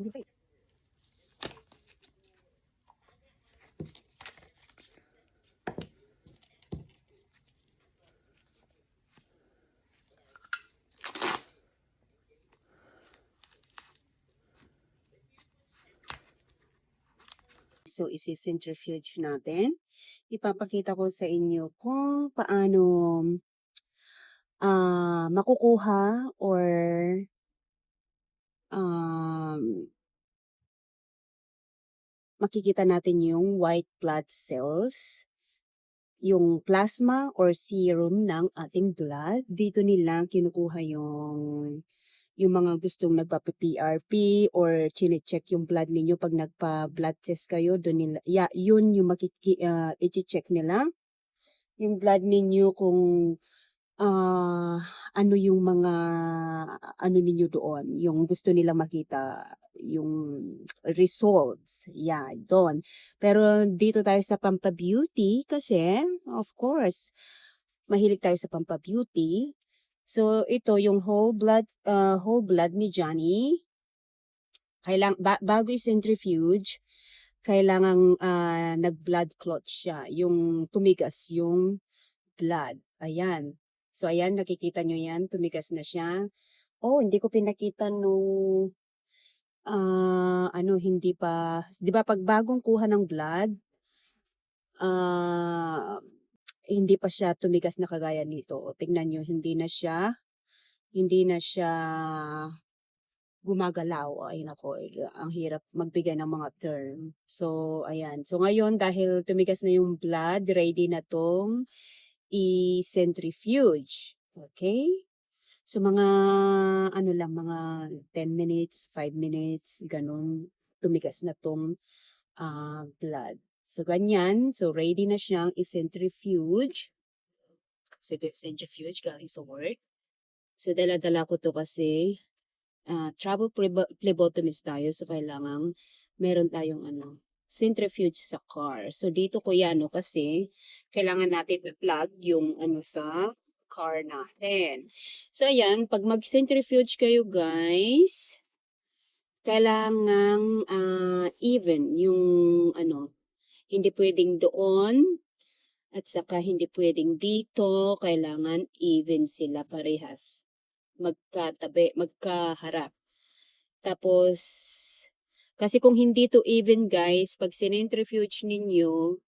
Hindi pa. So, isi-centrifuge natin. Ipapakita ko sa inyo kung paano ah makukuha or um, makikita natin yung white blood cells, yung plasma or serum ng ating blood. Dito nila kinukuha yung yung mga gustong nagpapa-PRP or chine-check yung blood ninyo pag nagpa-blood test kayo, doon nila, ya, yun yung makiki, uh, i-check nila. Yung blood ninyo kung ah ano yung mga ano ninyo doon, yung gusto nila makita, yung results. Yeah, doon. Pero dito tayo sa Pampa-Beauty kasi, of course, mahilig tayo sa Pampa-Beauty. So, ito yung whole blood, uh, whole blood ni Johnny. Kailang, ba, bago i-centrifuge, kailangang uh, nag-blood clot siya. Yung tumigas yung blood. Ayan. So, ayan, nakikita nyo yan. Tumigas na siya. Oh, hindi ko pinakita nung ah ano, hindi pa, di ba pag bagong kuha ng blood, ah hindi pa siya tumigas na kagaya nito. O, tingnan nyo, hindi na siya, hindi na siya gumagalaw. Ay nako, eh, ang hirap magbigay ng mga term. So, ayan. So, ngayon, dahil tumigas na yung blood, ready na tong i-centrifuge. Okay? So, mga, ano lang, mga 10 minutes, 5 minutes, ganun, tumigas na tong ah, blood. So, ganyan. So, ready na siyang i-centrifuge. So, ito centrifuge galing sa work. So, dala-dala ko to kasi ah, travel plebo- phlebotomist tayo. So, kailangan meron tayong ano, centrifuge sa car. So, dito ko yan, no, kasi kailangan natin i-plug yung ano sa car natin. So, ayan, pag mag-centrifuge kayo, guys, kailangang ah, even yung ano, hindi pwedeng doon at saka hindi pwedeng dito. Kailangan even sila parehas. Magkatabi, magkaharap. Tapos, kasi kung hindi to even guys, pag sinentrifuge ninyo,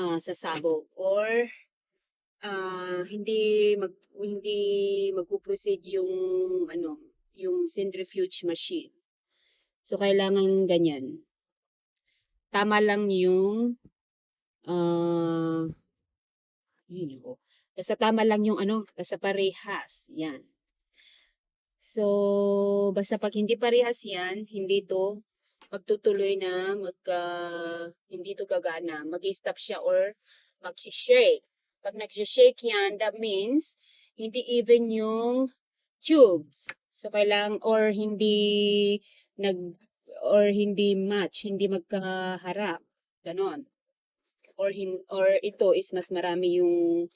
ah sasabog or ah hindi mag hindi magpo-proceed yung ano, yung centrifuge machine. So kailangan ganyan. Tama lang yung ah yun yun. Basta tama lang yung ano, basta parehas. Yan. So, basta pag hindi parehas yan, hindi to magtutuloy na magka hindi to gagana, mag-stop siya or mag-shake. Pag nag-shake yan, that means hindi even yung tubes. So kailang or hindi nag or hindi match, hindi magkaharap. Ganon. Or hin, or ito is mas marami yung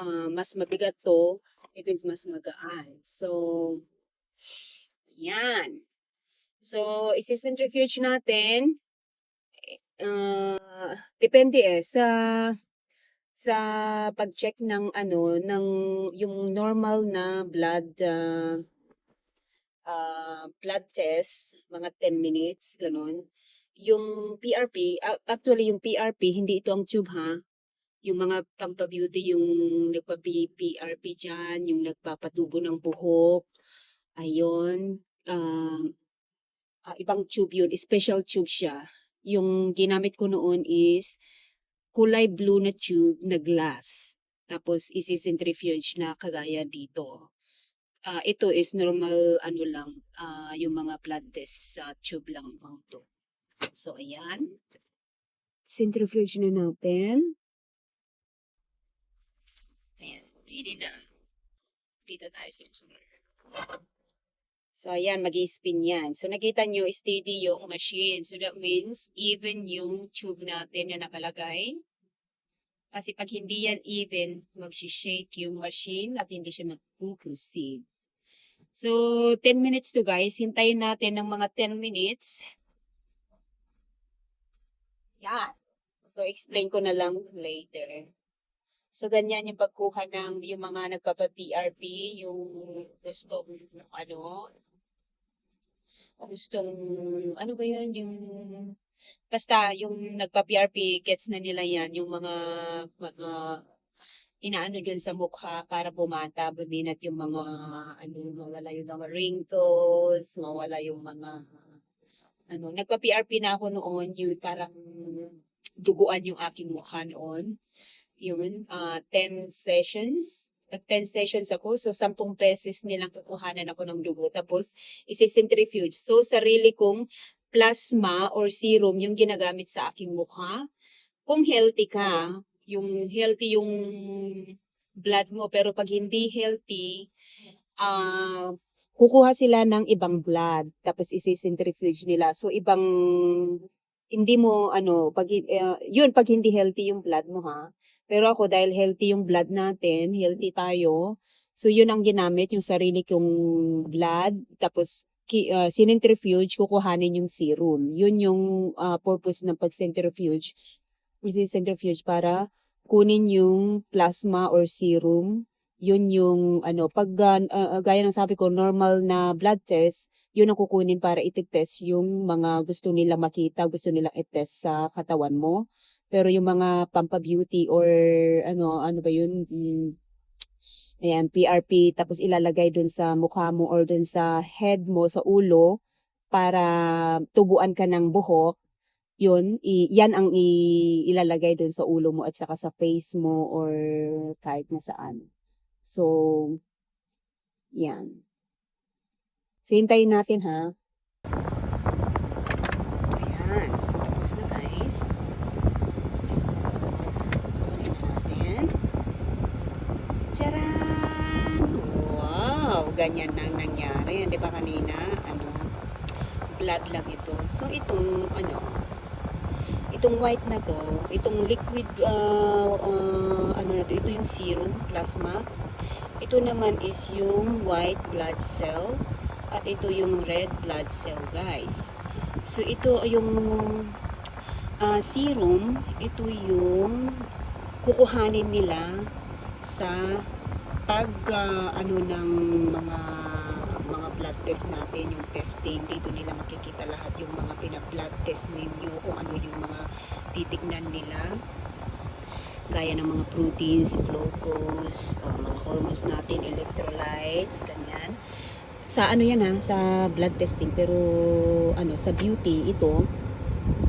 ah, mas mabigat to, ito is mas magaan. So yan. So, isi-centrifuge natin. ah depende eh sa sa pag-check ng ano ng yung normal na blood ah, ah, blood test mga 10 minutes ganun. Yung PRP ah, actually yung PRP hindi ito ang tube ha. Yung mga pampa-beauty yung nagpa-PRP diyan, yung nagpapatubo ng buhok. Ayun. ah ah, ibang tube yun, special tube siya. Yung ginamit ko noon is kulay blue na tube na glass. Tapos isi-centrifuge na kagaya dito. Ah, ito is normal ano lang, ah, yung mga blood test sa tube lang ang to. So ayan. Centrifuge na natin. Ayan, ready na. Dito tayo sa sunod. So, ayan, mag spin yan. So, nakita nyo, steady yung machine. So, that means, even yung tube natin na nakalagay. Kasi pag hindi yan even, mag-shake yung machine at hindi siya mag-proceed. So, 10 minutes to guys. Hintayin natin ng mga 10 minutes. Yan. So, explain ko na lang later. So, ganyan yung pagkuha ng yung mga nagpapa-PRP, yung gustong, ano, gustong, ano ba yun, yung, basta, yung nagpa-PRP, gets na nila yan, yung mga, mga, inaano dyan sa mukha para bumata, buminat yung mga, ano, mawala yung mga wrinkles, mawala yung mga, ano, nagpa-PRP na ako noon, yung parang duguan yung aking mukha noon. Yun, ah 10 sessions. Nag 10 sessions ako, so 10 beses nilang kukuhanan ako ng dugo. Tapos, isi-centrifuge. So, sarili kong plasma or serum yung ginagamit sa aking mukha. Kung healthy ka, yung healthy yung blood mo, pero pag hindi healthy, ah kukuha sila ng ibang blood, tapos isi-centrifuge nila. So, ibang, hindi mo, ano, pag, eh, yun, pag hindi healthy yung blood mo, ha? Pero ako, dahil healthy yung blood natin, healthy tayo, so yun ang ginamit, yung sarili kong blood, tapos uh, sinentrifuge, kukuhanin yung serum. Yun yung ah, purpose ng pag-centrifuge. Isi-centrifuge para kunin yung plasma or serum. Yun yung, ano, pag, ah, ah, gaya ng sabi ko, normal na blood test, yun ang kukunin para ititest yung mga gusto nila makita, gusto nila itest sa katawan mo. Pero yung mga pampa-beauty or ano, ano ba yun? Mm, ayan, PRP, tapos ilalagay dun sa mukha mo or dun sa head mo, sa ulo, para tubuan ka ng buhok. Yun, i, yan ang i, ilalagay dun sa ulo mo at saka sa face mo or kahit na saan. So, yan. So, hintayin natin ha. Ayan. So, tapos na guys. So, kunin na natin. Charan! Wow! Ganyan nang nangyari. Di ba kanina, ano, blood lang ito. So, itong, ano, itong white na to, itong liquid, uh, uh, ano na to, ito yung serum, plasma. Ito naman is yung white blood cell at ito yung red blood cell, guys. So, ito yung ah, serum, ito yung kukuhanin nila sa pag ah, ano ng mga mga blood test natin, yung testing, dito nila makikita lahat yung mga pina-blood test ninyo, kung ano yung mga titignan nila. Gaya ng mga proteins, glucose, uh, mga hormones natin, electrolytes, ganyan. Sa ano yan ha, sa blood testing, pero ano, sa beauty, ito,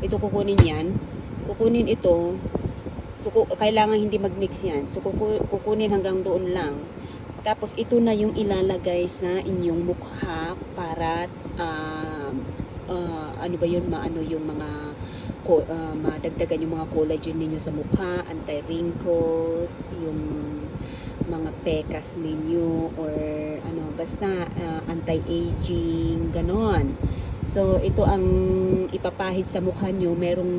ito kukunin yan, kukunin ito, so kailangan hindi mag-mix yan, so kuku- kukunin hanggang doon lang. Tapos ito na yung ilalagay sa inyong mukha para ah, ah, ano ba yun, maano yung mga ah, madagdagan yung mga collagen ninyo sa mukha, anti-wrinkles, yung mga pekas ninyo or ano basta ah, anti-aging ganon. So ito ang ipapahid sa mukha nyo, merong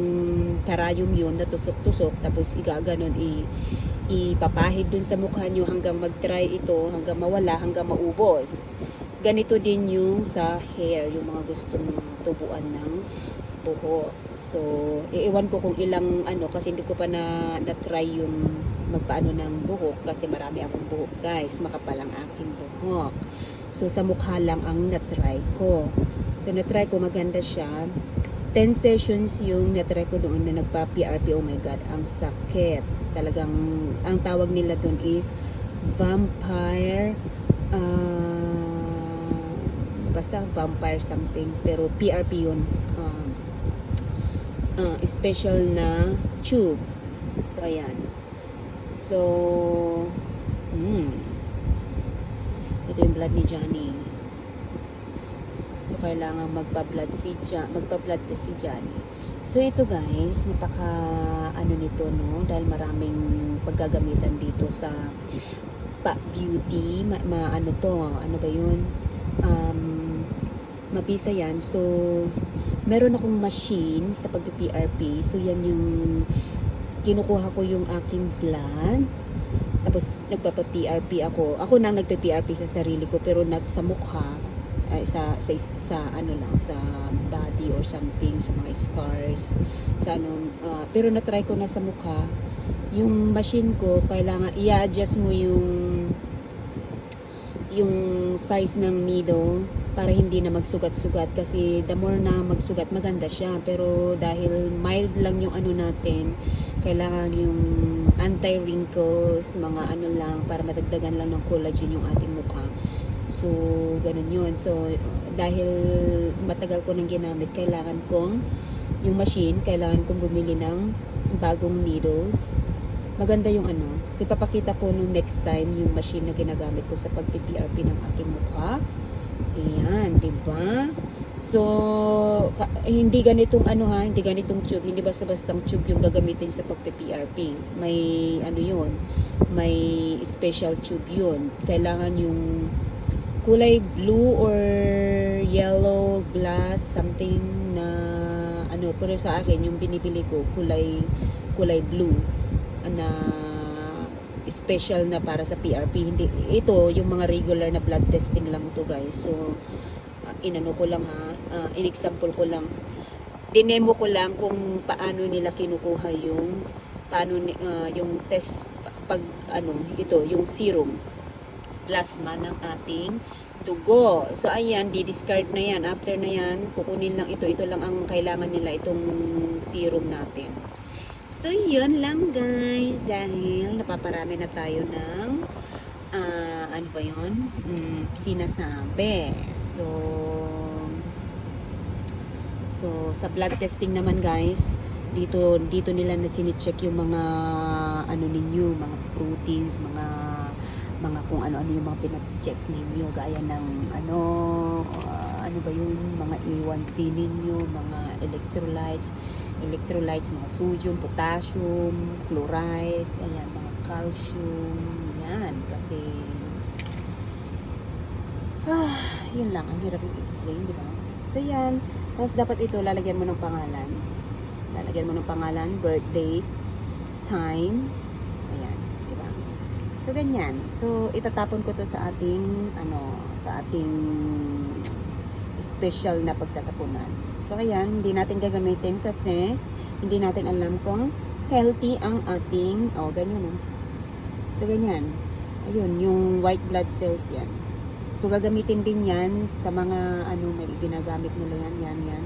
karayom yun na tusok-tusok tapos igaganon i ipapahid dun sa mukha nyo hanggang mag-dry ito, hanggang mawala, hanggang maubos. Ganito din yung sa hair, yung mga gustong tubuan ng buhok. So, iiwan ko kung ilang ano kasi hindi ko pa na na-try yung magpaano ng buhok kasi marami akong buhok guys, makapal ang aking buhok. So, sa mukha lang ang na-try ko. So, na-try ko maganda siya. 10 sessions yung na-try ko doon na nagpa-PRP. Oh my God, ang sakit. Talagang, ang tawag nila doon is vampire ah, basta vampire something pero PRP yun um, ah, special na tube so ayan so hmm. Ito yung blood ni Johnny. So kailangan magpa-blood si ja magpa-blood test si Johnny. So ito guys napaka ano nito no? Dahil maraming paggagamitan dito sa pa beauty. Ma, ma- ano to ano ba yun? Um mabisa yan. So meron akong machine sa pag-PRP so yan yung kinukuha ko yung aking blood tapos nagpapa-PRP ako. Ako nang nagpa-PRP sa sarili ko pero nag sa mukha ay, sa, sa sa ano lang sa body or something sa mga scars sa ano ah, pero na-try ko na sa mukha yung machine ko kailangan i-adjust mo yung yung size ng needle para hindi na magsugat-sugat kasi the more na magsugat maganda siya. Pero dahil mild lang yung ano natin kailangan yung anti-wrinkles mga ano lang para madagdagan lang ng collagen yung ating mukha. So ganun yun. So dahil matagal ko nang ginamit kailangan kong yung machine kailangan kong bumili ng bagong needles maganda yung ano so ipapakita ko nung next time yung machine na ginagamit ko sa pag-PRP ng aking mukha Ayan, di ba? So, ka- hindi ganitong ano ha, hindi ganitong tube, hindi basta-bastang tube yung gagamitin sa pagpe-PRP. May ano yun, may special tube yun. Kailangan yung kulay blue or yellow glass, something na ano, pero sa akin, yung binibili ko, kulay, kulay blue na special na para sa PRP. Hindi, ito, yung mga regular na blood testing lang to guys. So, uh, inano ko lang ha, uh, in-example ko lang. Dinemo ko lang kung paano nila kinukuha yung paano uh, yung test pag ano ito yung serum plasma ng ating dugo. So ayan, di-discard na yan. After na yan, kukunin lang ito. Ito lang ang kailangan nila itong serum natin. So, yun lang guys. Dahil napaparami na tayo ng ah, ano ba yun? Mm, sinasabi. So, so sa blood testing naman guys, dito dito nila na chine-check yung mga ano ninyo, mga proteins, mga mga kung ano-ano yung mga pinag-check ninyo gaya ng ano ah, ano ba yung mga A1C ninyo, mga electrolytes, electrolytes, mga sodium, potassium, chloride, ayan, mga calcium, yan, kasi ah, yun lang, ang hirap i-explain, di ba? So, yan. Tapos, dapat ito, lalagyan mo ng pangalan. Lalagyan mo ng pangalan, birth date, time, ayan, di ba? So, ganyan. So, itatapon ko to sa ating, ano, sa ating special na pagtatapunan. So, ayan, hindi natin gagamitin kasi hindi natin alam kung healthy ang ating, oh, ganyan, oh. So, ganyan. Ayun, yung white blood cells yan. So, gagamitin din yan sa mga, ano, may ginagamit nila yan, yan, yan,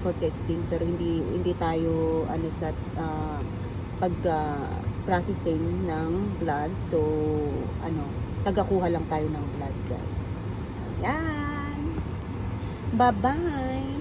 for testing. Pero hindi, hindi tayo, ano, sa, ah, pag, ah, processing ng blood. So, ano, tagakuha lang tayo ng blood, guys. Ayan. Bye-bye!